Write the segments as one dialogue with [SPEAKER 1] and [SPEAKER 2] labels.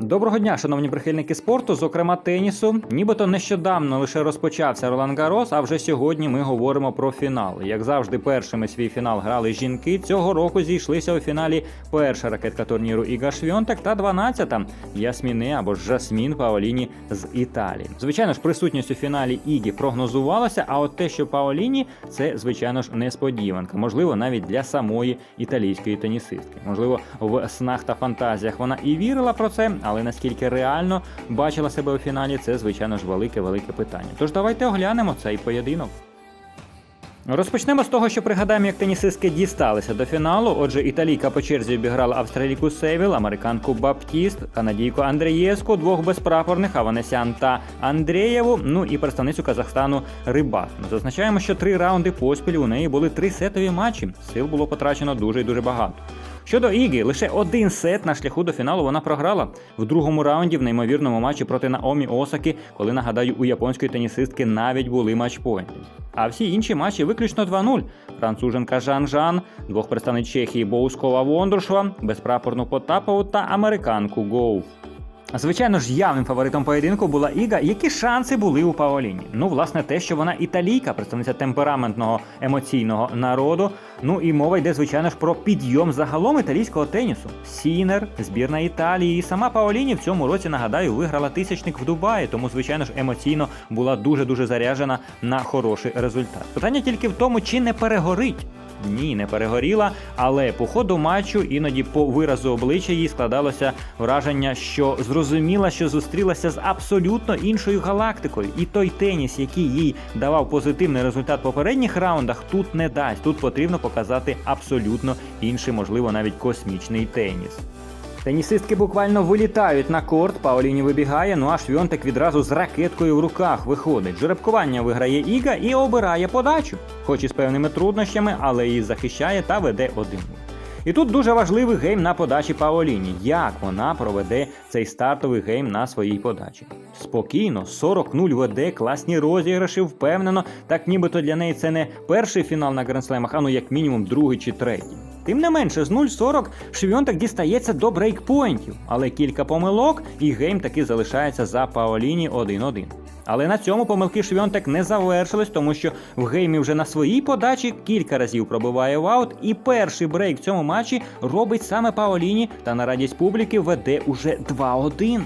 [SPEAKER 1] Доброго дня, шановні прихильники спорту, зокрема тенісу. Нібито нещодавно лише розпочався Ролан Гарос, а вже сьогодні ми говоримо про фінал. Як завжди, першими свій фінал грали жінки. Цього року зійшлися у фіналі перша ракетка турніру Іга Швьонтек та 12-та Ясміни або Жасмін Паоліні з Італії. Звичайно ж, присутність у фіналі Ігі прогнозувалася, а от те, що Паоліні, це звичайно ж несподіванка. Можливо, навіть для самої італійської тенісистки. Можливо, в снах та фантазіях вона і вірила про це, але наскільки реально бачила себе у фіналі, це звичайно ж велике велике питання. Тож давайте оглянемо цей поєдинок. Розпочнемо з того, що пригадаємо, як тенісистки дісталися до фіналу. Отже, італійка по черзі обіграла австралійку Севіл, американку Баптіст, канадійку Андрієску, двох безпрапорних Аванесян та Андрієву. Ну і представницю Казахстану Рибак. Зазначаємо, що три раунди поспіль у неї були три сетові матчі. Сил було потрачено дуже і дуже багато. Щодо Іги, лише один сет на шляху до фіналу вона програла в другому раунді в неймовірному матчі проти Наомі Осаки, коли нагадаю, у японської тенісистки навіть були матчпоінти. А всі інші матчі виключно 2-0. Француженка Жан Жан, двох представниць Чехії Боускова Вондуршова, безпрапорну Потапову та американку Гоу. Звичайно ж, явним фаворитом поєдинку була Іга. Які шанси були у Паоліні? Ну, власне, те, що вона італійка, представниця темпераментного емоційного народу. Ну і мова йде, звичайно ж, про підйом загалом італійського тенісу. Сінер, збірна Італії, і сама Паоліні в цьому році, нагадаю, виграла тисячник в Дубаї, тому, звичайно ж, емоційно була дуже дуже заряджена на хороший результат. Питання тільки в тому, чи не перегорить. Ні, не перегоріла, але по ходу матчу іноді по виразу обличчя їй складалося враження, що зрозуміла, що зустрілася з абсолютно іншою галактикою. І той теніс, який їй давав позитивний результат в попередніх раундах, тут не дасть. Тут потрібно показати абсолютно інший, можливо, навіть космічний теніс. Тенісистки буквально вилітають на корт, Паоліні вибігає, ну а Швьонтек відразу з ракеткою в руках виходить. Жеребкування виграє Іга і обирає подачу, хоч і з певними труднощами, але її захищає та веде один. І тут дуже важливий гейм на подачі Паоліні. Як вона проведе цей стартовий гейм на своїй подачі? Спокійно, 40-0 веде, класні розіграші, впевнено, так нібито для неї це не перший фінал на грандслемах, а ну як мінімум другий чи третій. Тим не менше, з 0-40 Швьонтек дістається до брейкпоінтів, але кілька помилок, і гейм таки залишається за Паоліні 1-1. Але на цьому помилки Швьонтек не завершились, тому що в геймі вже на своїй подачі кілька разів пробиває в аут, і перший брейк в цьому матчі робить саме Паоліні та на радість публіки веде уже 2-1.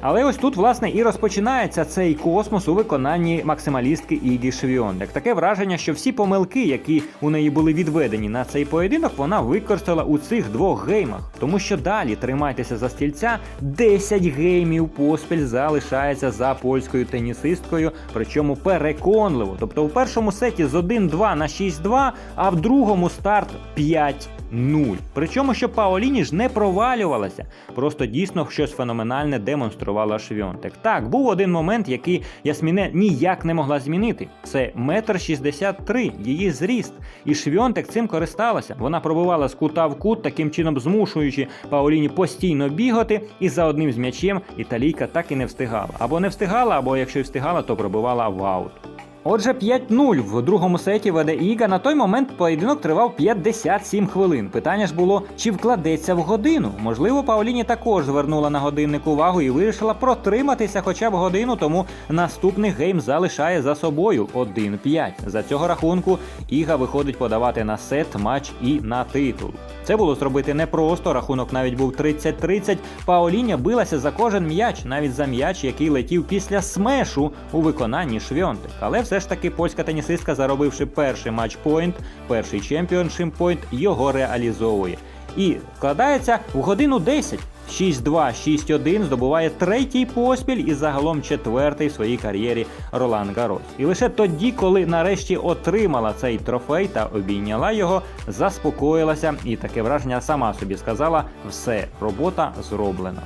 [SPEAKER 1] Але ось тут, власне, і розпочинається цей космос у виконанні максималістки Ігі Швіондек. Таке враження, що всі помилки, які у неї були відведені на цей поєдинок, вона використала у цих двох геймах. Тому що далі тримайтеся за стільця, 10 геймів поспіль залишається за польською тенісисткою, причому переконливо. Тобто у першому сеті з 1-2 на 6-2, а в другому старт 5. 0. Причому, що Паоліні ж не провалювалася, просто дійсно щось феноменальне демонструвала Швьонтек. Так, був один момент, який Ясміне ніяк не могла змінити. Це метр 63, її зріст. І Швьонтек цим користалася. Вона пробувала з кута в кут, таким чином змушуючи Паоліні постійно бігати, і за одним з м'ячем італійка так і не встигала. Або не встигала, або якщо й встигала, то пробивала в аут. Отже, 5-0 в другому сеті веде Іга. На той момент поєдинок тривав 57 хвилин. Питання ж було, чи вкладеться в годину. Можливо, Паоліні також звернула на годинник увагу і вирішила протриматися хоча б годину, тому наступний гейм залишає за собою 1-5. За цього рахунку Іга виходить подавати на сет, матч і на титул. Це було зробити непросто. Рахунок навіть був 30-30. Паоліня билася за кожен м'яч, навіть за м'яч, який летів після смешу у виконанні Швьонтик. Але все ж таки польська тенісистка, заробивши перший матч-пойнт, перший чемпіоншип-пойнт, його реалізовує. І вкладається в годину 10. 6-2, 6-1 здобуває третій поспіль і загалом четвертий в своїй кар'єрі Ролан Гарос. І лише тоді, коли нарешті отримала цей трофей та обійняла його, заспокоїлася і таке враження сама собі сказала: все, робота зроблена.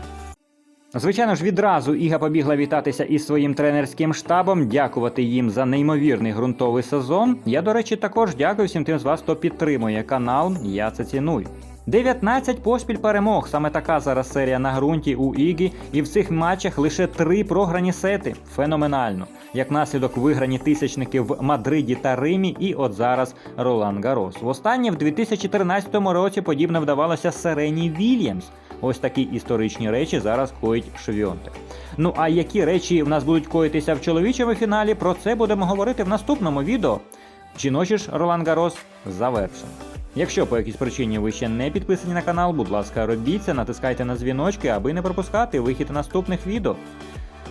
[SPEAKER 1] Звичайно ж, відразу Іга побігла вітатися із своїм тренерським штабом, дякувати їм за неймовірний ґрунтовий сезон. Я, до речі, також дякую всім тим з вас, хто підтримує канал. Я це ціную. 19 поспіль перемог. Саме така зараз серія на ґрунті у Ігі, і в цих матчах лише три програні сети. Феноменально. Як наслідок виграні тисячники в Мадриді та Римі, і от зараз Ролан Гарос. Востаннє в 2014 році подібне вдавалося Серені Вільямс. Ось такі історичні речі зараз коїть Швьонтек. Ну а які речі в нас будуть коїтися в чоловічому фіналі? Про це будемо говорити в наступному відео. Жіночий ж Ролан Гарос завершено. Якщо по якійсь причині ви ще не підписані на канал, будь ласка, робіть це, натискайте на дзвіночки, аби не пропускати вихід наступних відео.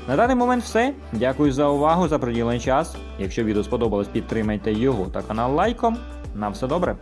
[SPEAKER 1] На даний момент все. Дякую за увагу, за приділений час. Якщо відео сподобалось, підтримайте його та канал лайком. На все добре.